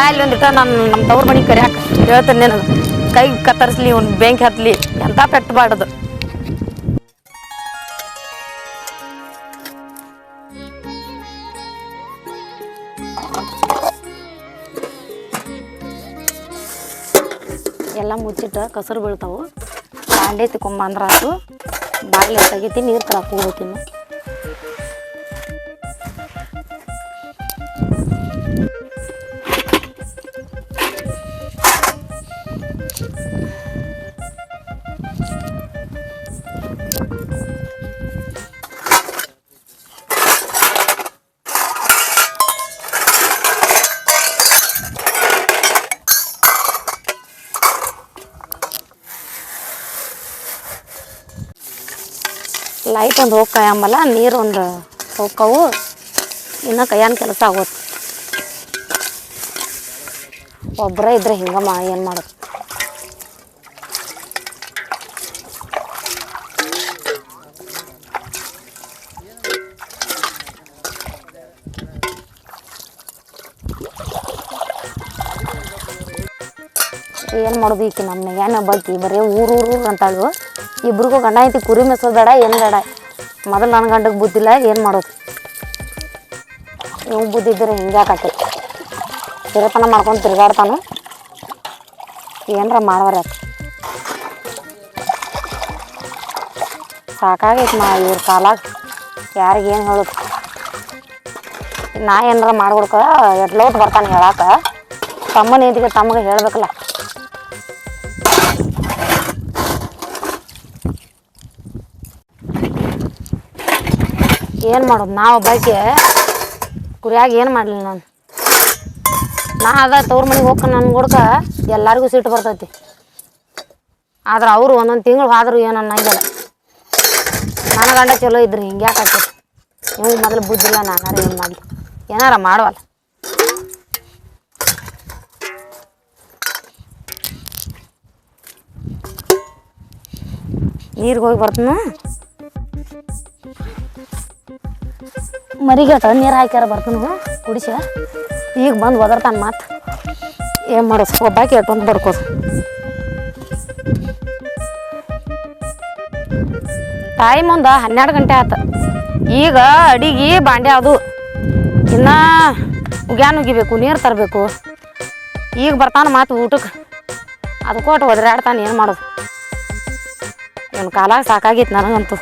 ಬಾಯಲ್ಲಿ ಒಂದಿಟ ನಾನು ನಮ್ಮ ತವ್ರ ಮನೆಗೆ ಕರಿಯಾಕ ಹೇಳ್ತೇನೆ ನಾನು. ಕೈ ಕತ್ತರಿಸ್ಲಿ, ಒಂದು ಬೆಂಕಿ ಹತ್ತಲಿ ಎಂತ ಪೆಟ್ಟು ಬಾಡದು. ಎಲ್ಲ ಮುಚ್ಚಿಟ್ಟು ಕಸರು ಬೀಳ್ತಾವು. ಬಾಂಡೆ ತಿಕೊಂಬಂದ್ರೆ ಆತು ಬಾಗಿಲು ತೆಗಿತೀನಿ ನೀರು ತರಕ್ಕೆ ಹೋಗ್ಬೇಕಿನ್ನು. ಲೈಟ್ ಒಂದು ಹೋಗಿ ಕಾಯಂಬಲ್ಲ, ನೀರು ಒಂದು ಹೋಗ್ಕವು. ಇನ್ನು ಕೈಯನ್ ಕೆಲಸ ಆಗೋದು ಒಬ್ಬರೇ ಇದ್ರೆ ಹಿಂಗಮ್ಮ ಏನು ಮಾಡೋದು? ಏನು ಮಾಡೋದು ಈಕೆ ನಮ್ಮ ಏನು ಬಗ್ಗೆ ಬರೀ ಊರು ಊರು ಅಂತಾಳು. ಇಬ್ರಿಗೂ ಗಂಡ ಐತಿ, ಕುರಿ ಮೆಸೋದು ಬೇಡ, ಏನು ಬೇಡ. ಮೊದಲು ನನ್ನ ಗಂಡಗೆ ಬುದ್ಧಿಲ್ಲ ಏನು ಮಾಡೋದು? ನೀವು ಬುದ್ಧಿ ಇದ್ರೆ ಹಿಂಗೆ ಆಕತಿ ತಿರತನ ಮಾಡ್ಕೊಂಡು ತಿರುಗಾಡ್ತಾನು. ಏನರ ಮಾಡವ್ರ ಸಾಕಾಗೈತೆ ಮಾ ಇವ್ರ ಕಾಲಾಗ. ಯಾರಿಗೇನು ಹೇಳೋದು? ನಾ ಏನಾರ ಮಾಡ್ಕೊಡ್ಕ ಎಡ್ಲೋಟ್ ಬರ್ತಾನೆ ಹೇಳಾಕ. ತಮ್ಮನ ಏದಿಗೆ ತಮಗೆ ಹೇಳ್ಬೇಕಲ್ಲ. ಏನು ಮಾಡೋದು? ನಾವು ಬಗ್ಗೆ ಕುರಿಯಾಗಿ ಏನು ಮಾಡಲಿಲ್ಲ ನಾನು. ನಾ ಅದ ತವ್ರ ಮನೆಗೆ ಹೋಗ್ಕ ನನ್ನ ಗುಡ್ಕ ಎಲ್ಲರಿಗೂ ಸಿಟ್ಟು ಬರ್ತೈತಿ. ಆದ್ರೆ ಅವರು ಒಂದೊಂದು ತಿಂಗಳು ಆದರೂ ಏನು ಅನ್ನಂಗಿಲ್ಲ. ನನ್ನ ಗಂಡ ಚಲೋ ಇದ್ರಿ, ಹಿಂಗೆ ಯಾಕೆ ಆಕೈತಿ ಇವ್ ಮೊದಲು ಬುದ್ಧಿಲ್ಲ ನಾನಾರ ಏನು ಮಾಡಲಿ? ಏನಾರ ಮಾಡುವಲ್ಲ. ನೀರಿಗೆ ಹೋಗಿ ಬರ್ತೀನಿ? ಮರಿಗೆ ನೀರು ಹಾಕ್ಯಾರ ಬರ್ತನು ಕುಡಿಸ. ಈಗ ಬಂದು ಒದರ್ತಾನ ಮಾತು ಏನು ಮಾಡೋದು ಒಬ್ಬಾಕಿ ಎಟ್ಟೊಂದು ಬಡ್ಕೋದು ಟೈಮ್ ಒಂದು ಹನ್ನೆರಡು ಗಂಟೆ ಆತ. ಈಗ ಅಡಿಗೆ, ಬಾಂಡೆ ಅದು. ಇನ್ನೂ ಉಗ್ಯಾನ ಉಗಿಬೇಕು, ನೀರು ತರಬೇಕು. ಈಗ ಬರ್ತಾನ ಮಾತು ಊಟಕ್ಕೆ ಅದಕ್ಕೋಟ್ ಒದರಾಡ್ತಾನೆ, ಏನು ಮಾಡೋದು. ಇವನು ಕಾಲಾಗ ಸಾಕಾಗಿತ್ತು ನನಗಂತೂ.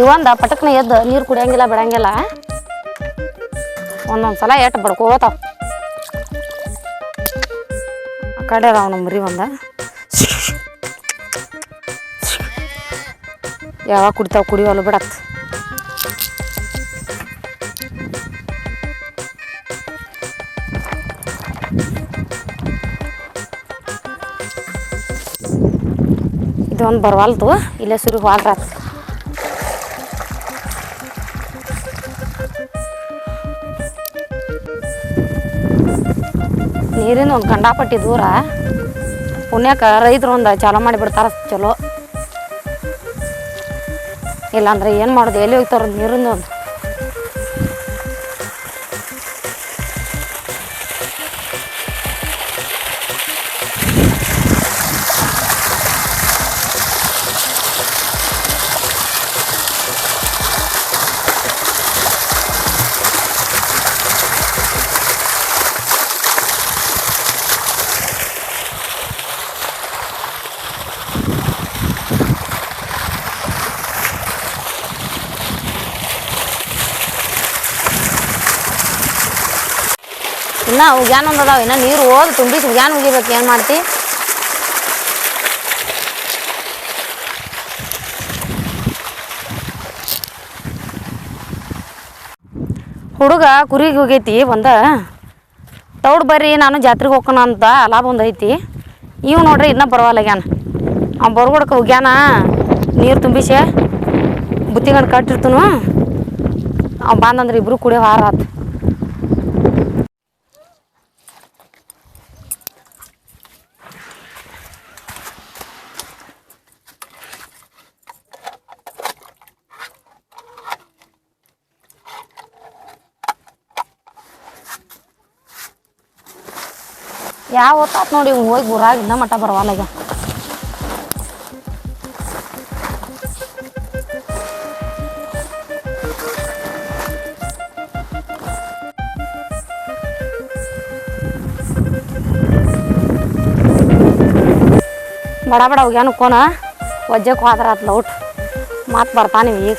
ಇವಂದ ಪಟಕ್ನ ಎದ್ದು ನೀರು ಕುಡಿಯಂಗಿಲ್ಲ, ಬಿಡಂಗಿಲ್ಲ. ಒಂದೊಂದು ಸಲ ಎಟ್ಟು ಬಡ್ಕೋತಾವ. ಆ ಕಡೆ ಅದಾವ ನಮ್ಮ ಮರಿ ಒಂದ. ಯಾವಾಗ ಕುಡಿತಾವ ಕುಡಿಯೋಲ್ಲ ಬಿಡತ್. ಇದೊಂದು ಬರವಲ್ತು ಇಲ್ಲೇ ಸುರಿ ಹಾಲ್ರಾತ್ ನೀರಿನ ಒಂದು ಗಂಡಾಪಟ್ಟಿ ದೂರ. ಪುಣ್ಯಕ್ಕೆ ರೈತರು ಒಂದು ಮಾಡಿ ಮಾಡಿಬಿಡ್ತಾರ ಚಲೋ. ಇಲ್ಲಾಂದ್ರೆ ಏನು ಮಾಡೋದು? ಎಲ್ಲಿ ಹೋಗ್ತಾರ ನೀರಿಂದ ಒಂದು ಇನ್ನ ಉಗ್ಯಾನ ಒಂದು ಅದಾವ ಇನ್ನ ನೀರು ಹೋದ್ ತುಂಬಿಸಿ ಉಗ್ಯಾನ ಉಗಿಬೇಕು, ಏನು ಮಾಡ್ತಿ? ಹುಡುಗ ಕುರಿಗೆ ಹೋಗೈತಿ ಒಂದ ತೌಡ್ ಬರ್ರಿ, ನಾನು ಜಾತ್ರೆಗೆ ಹೋಗೋಣ ಅಂತ ಒಂದು ಐತಿ. ಇವು ನೋಡ್ರಿ ಇನ್ನೂ ಬರವಲ್ಲಾಗ್ಯಾನ ಅವ್ನು ಬರ್ಗೊಡಕ್ಕೆ ಹೋಗ್ಯಾನ ನೀರು ತುಂಬಿಸಿ ಬುತ್ತಿಗಂಡು ಕಟ್ಟಿರ್ತನು. ಅವ್ನು ಬಂದಂದ್ರೆ ಇಬ್ಬರು ಕುಡಿಯೋ ಹಾರ ಆತು. ಯಾವ ಹೊತ್ತಾತ್ ನೋಡಿ ಇವ್ ಹೋಗಿ ಊರಾಗ ಇನ್ನ ಮಠ ಬರವಲ್ಲ ಈಗ ಬಡ ಬಡ ಹೋಗ್ಯಾನ ಕೋನ ವಜ್ಜಕ್ಕೆ ಹೋದ್ರ ಆತ್ಲ ಒಟ್ಟು ಮತ್ತೆ ಬರ್ತಾನೆ ಈಗ.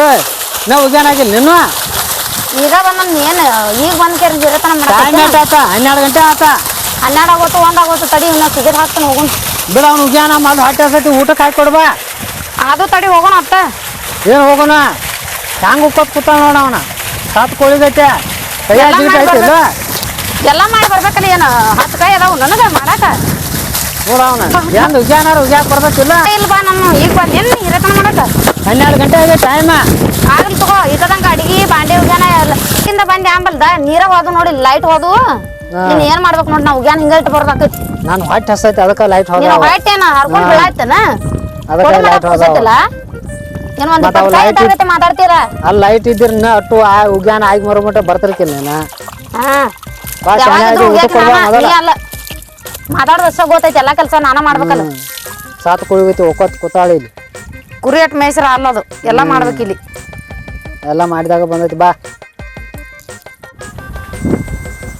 ಏ ನಾ ನಿನ್ನ ನೀನು? ಈಗ ಬಂದ ಏನು ಈಗ ಬಂದ್ ಕೇರಿ ಗಿರತನ ಟೈಮ್ ಆತ ಹನ್ನೆರಡು ಗಂಟೆ ಆತ. ಹನ್ನೆರಡು ಆಗೋತು ಒಂದ್ ಆಗೋತು ತಡಿ ಇನ್ನ ಸಿಗದ್ ಹಾಕ್ತಾನೆ ಹೋಗೋಣ ಬಿಡ ಅವ್ನು ಉಗ್ಯಾನ ಮಾಡಿ ಹೊಟ್ಟೆ ಸತಿ ಊಟಕ್ಕೆ ಹಾಕಿ ಕೊಡ್ಬಾ. ಅದು ತಡಿ ಹೋಗೋಣ ಅತ್ತ. ಏನು ಹೋಗೋಣ ಹ್ಯಾಂಗ ಉಪ್ಪತ್ ಕೂತ ನೋಡ ಅವನ. ಸಾತ್ ಕೋಳಿಗೈತೆ ಕೈಯಾಗ ಎಲ್ಲ ಮಾಡಿ ಐತಿಲ್ಲ ಎಲ್ಲ ಮಾಡಿ ಬರ್ಬೇಕಲ್ಲ ಏನು ಹತ್ತು ಕೈ ಅದಾವು ನನಗ ಮಾಡಾಕ? ನೋಡ ಅವನ. ಏನು ಉಗ್ಯಾನಾರ ಉಗ್ಯಾಕ ಬರ್ಬೇಕಿಲ್ಲ? ಇಲ್ಲ ಬಾ ನಮ್ಮ ಈಗ ಬಂದ್ ಇರತನ ಮಾಡಕ? ಹನ್ನೆರಡು ಗಂಟೆ ಆಗಿದೆ ಟೈಮ್ ಆಗಲ್ ತಗೋ ಇಟ್ಟದಂಗ ಅಡಿಗೆ ಬಾಂಡೆ ಉಗ್ಯಾನ ಎಲ್ಲ. ಬಂದೆ ಆಂಬಲ್ದ ನೀರ ಹೋದು ನೋಡಿ ಲೈಟ್ ಹೋದು. ನೀನ್ ಏನ್ ಮಾಡ್ಬೇಕು ನೋಡಿ ನಾವು ಉಗ್ಯಾನ ಹಿಂಗ ಇಟ್ಟು ಬರ್ದಾಕೈತಿ ನಾನು ಹೊಟ್ಟೆ ಹಸೈತಿ ಅದಕ್ಕೆ ಲೈಟ್ ಹೋದ ಹೊಟ್ಟೆ ಏನ ಹರ್ಕೊಂಡ್. ಬೀಳಾಯ್ತನ? ಅದಕ್ಕೆ ಲೈಟ್ ಹೋದ ಏನ್ ಒಂದ್ ಲೈಟ್ ಆಗತ್ತೆ ಮಾತಾಡ್ತೀರಾ? ಅಲ್ಲಿ ಲೈಟ್ ಇದ್ದಿರ ಅಟ್ಟು ಆ ಉಗ್ಯಾನ ಆಗಿ ಮರುಮಟ್ಟ ಮಟ್ಟ ಬರ್ತಿರ್ಕಿಲ್ಲ ನೀನು. ಹಾ. ಮಾತಾಡೋದಷ್ಟ ಗೊತ್ತೈತಿ ಎಲ್ಲಾ ಕೆಲಸ ನಾನ ಮಾಡ್ಬೇಕಲ್ಲ. ಸಾತ್ ಕುಳಿಗೈತಿ ಒಕ್ಕೊತ್ ಕೂತಾಳಿ ಇಲ್ಲಿ. ಕುರಿ ಮೇಸರ ಅಲ್ಲದು ಎಲ್ಲ ಮಾಡ್ಬೇಕು ಇಲ್ಲಿ. ಎಲ್ಲ ಮಾಡಿದಾಗ ಬಂದೈತಿ ಬಾ.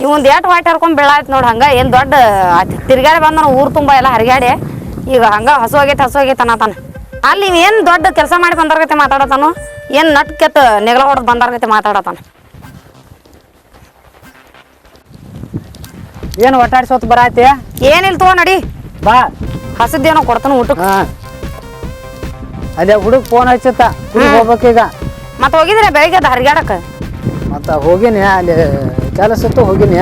ಇವೊಂದು ಏಟ್ ವಾಟ್ ಹರ್ಕೊಂಡು ಬೆಳಾಯ್ತು ನೋಡಿ ಹಂಗೆ. ಏನು ದೊಡ್ಡ ತಿರ್ಗಾಡಿ ಬಂದನ ಊರು ತುಂಬಾ ಎಲ್ಲ ಹರಿಗಾಡಿ ಈಗ ಹಂಗೆ ಹಸು ಆಗೈತೆ ಹಸು ಆಗೈತೆ ಅನ್ನತಾನ ಅಲ್ಲಿ ಏನು ಏನ್ ದೊಡ್ಡ ಕೆಲಸ ಮಾಡಿ ಬಂದಾರ್ಗತೆ ಮಾತಾಡತಾನು ಏನು ನಟ್ ಕೆತ್ತ ನೆಗಲ ಹೊಡೆದು ಬಂದಾರ್ಗತೆ ಮಾತಾಡತಾನೆ. ಏನು ಒಟ್ಟಾಡ್ಸೋತ್ ಬರಾತಿ ಏನಿಲ್ಲ ತಗೋ ನಡಿ. ಬಾ. ಹಸದ್ದೇನೋ ಕೊಡ್ತಾನೆ ಊಟಕ್ಕೆ ಅದೇ ಹುಡುಗ ಫೋನ್ ಹಚ್ಚತ್ತ ಹುಡುಗ ಹೋಗ್ಬೇಕೀಗ ಮತ್ತೆ ಹೋಗಿದ್ರೆ ಬೆಳಿಗ್ಗೆ ಅದ ಹರಿಗಾಡಕ ಮತ್ತ ಹೋಗಿನಿ ಅಲ್ಲಿ ಕೆಲಸ ಇತ್ತು ಹೋಗಿನಿ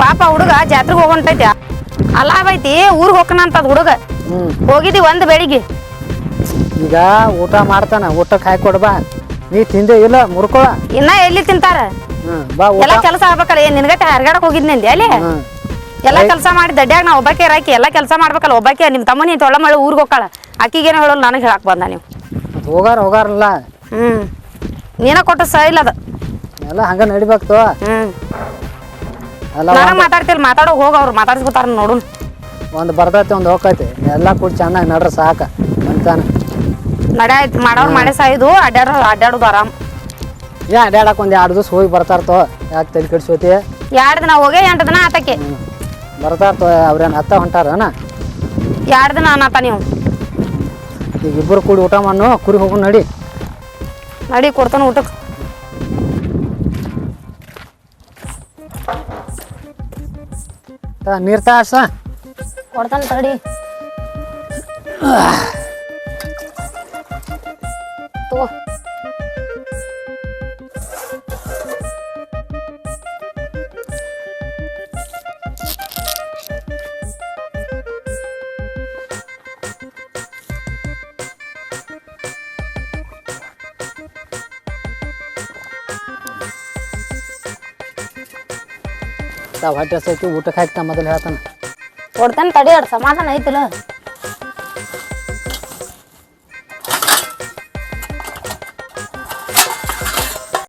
ಪಾಪ ಹುಡುಗ ಜಾತ್ರೆಗೆ ಹೋಗೊಂಟೈತಿ ಅಲ್ಲ ಬೈತಿ ಊರಿಗೆ ಹೋಗ್ಕನಂತದ ಹುಡುಗ. ಹ್ಮ್. ಹೋಗಿದ್ದಿ ಒಂದ್ ಬೆಳಿಗ್ಗೆ. ಈಗ ಊಟ ಮಾಡ್ತಾನ ಊಟಕ್ಕೆ ಹಾಕಿ ಕೊಡ್ಬಾ ನೀ ತಿಂದೆ ಇಲ್ಲ ಮುರ್ಕೊಳ. ಇನ್ನ ಎಲ್ಲಿ ತಿಂತಾರ? ಹ್ಮ್ ಬಾ ಊಟ. ಎಲ್ಲ ಕೆಲಸ ಆಗ್ಬೇಕಲ್ಲ ಏನ್ ನಿನ್ಗಟ್ಟೆ ಹರಿಗಾಡಕ್ ಹೋಗಿದ್ನಿ ಅಲ್ಲಿ? ಹ್ಮ್. ಎಲ್ಲ ಕೆಲಸ ಮಾಡಿ ದಡ್ಡ್ಯಾಗ ನಾ ಒಬ್ಬಾಕೆ ರಾಕಿ ಎಲ್ಲ ಕೆಲಸ ಮಾಡ್ಬೇಕಲ್ಲ ಒಬ್ಬಾಕೆ ನಿಮ್ಮ ತಮ್ಮನಿ ತೊಳ್ಳ ಮಳೆ ಊರಿಗೆ ಹೋಗ್ಕಾಳ. ಏನೋ ಹೇಳೋಲ್ಲ ನನಗೆ ಹೇಳಕ್ ಬಂದ ನೀವು. ಹೋಗಾರ ಹೋಗಾರಲ್ಲ. ಹ್ಮ್. ನೀನ ಕೊಟ್ಟ ಸೈಲ್ ಅದ. ಎಲ್ಲ ಹಂಗ ನಡಿಬೇಕು ಹ್ಮ್. ಎಲ್ಲ ನನಗೆ ಮಾತಾಡ್ತಿಲ್ಲ ಮಾತಾಡೋ ಹೋಗ ಅವ್ರು ಮಾತಾಡ್ಸ್ಕೊತಾರ ನೋಡು ಒಂದು ಬರ್ತೈತಿ ಒಂದು ಹೋಗೈತಿ ಎಲ್ಲ ಕೂಡ ಚೆನ್ನಾಗಿ ನಡ್ರ ಸಾಕ ಅಂತಾನ ನಡ್ಯಾಯ್ತು ಮಾಡೋರು ಮಾಡೇ ಸಾಯ್ದು ಅಡ್ಡಾಡೋ ಅಡ್ಡಾಡೋದು ಆರಾಮ್. ಯಾ ಅಡ್ಯಾಡಕ್ ಒಂದು ಎರಡು ದಿವಸ ಹೋಗಿ ಬರ್ತಾರ್ತೋ. ಯಾಕೆ ತಲೆ ಕೆಡ್ಸೋತಿ ಎರಡು ದಿನ ಹೋಗೇ ಎಂಟು ದಿನ ಆತಕ್ಕೆ. ಬರ್ತಾರ್ತೋ ಅವ್ರೇನು ಹತ್ತ ಹೊಂಟಾರನ? ಎರಡು ದಿನ ಅನ್ನತ್ತ ನೀವು. ಈಗ ಇಬ್ಬರು ಕೂಡಿ ಊಟ ಮಾಡು ಕುರಿ ಹೋಗು ನಡಿ. ನಡಿ ಕೊಡ್ತಾನೆ ಊಟಕ್ಕೆ. ನೀರು ತಾಸ ಕೊಡ್ತಾನ ತಡಿ. ತಗೋ ಹೊಟ್ಟೆ ಹಸೈತಿ ಊಟಕ್ಕೆ ಹಾಕ್ತಾ ಮೊದಲು ಹೇಳ್ತಾನೆ. ಕೊಡ್ತೇನೆ ತಡಿ ಸಮಾಧಾನ ಐತಿಲ್ಲ.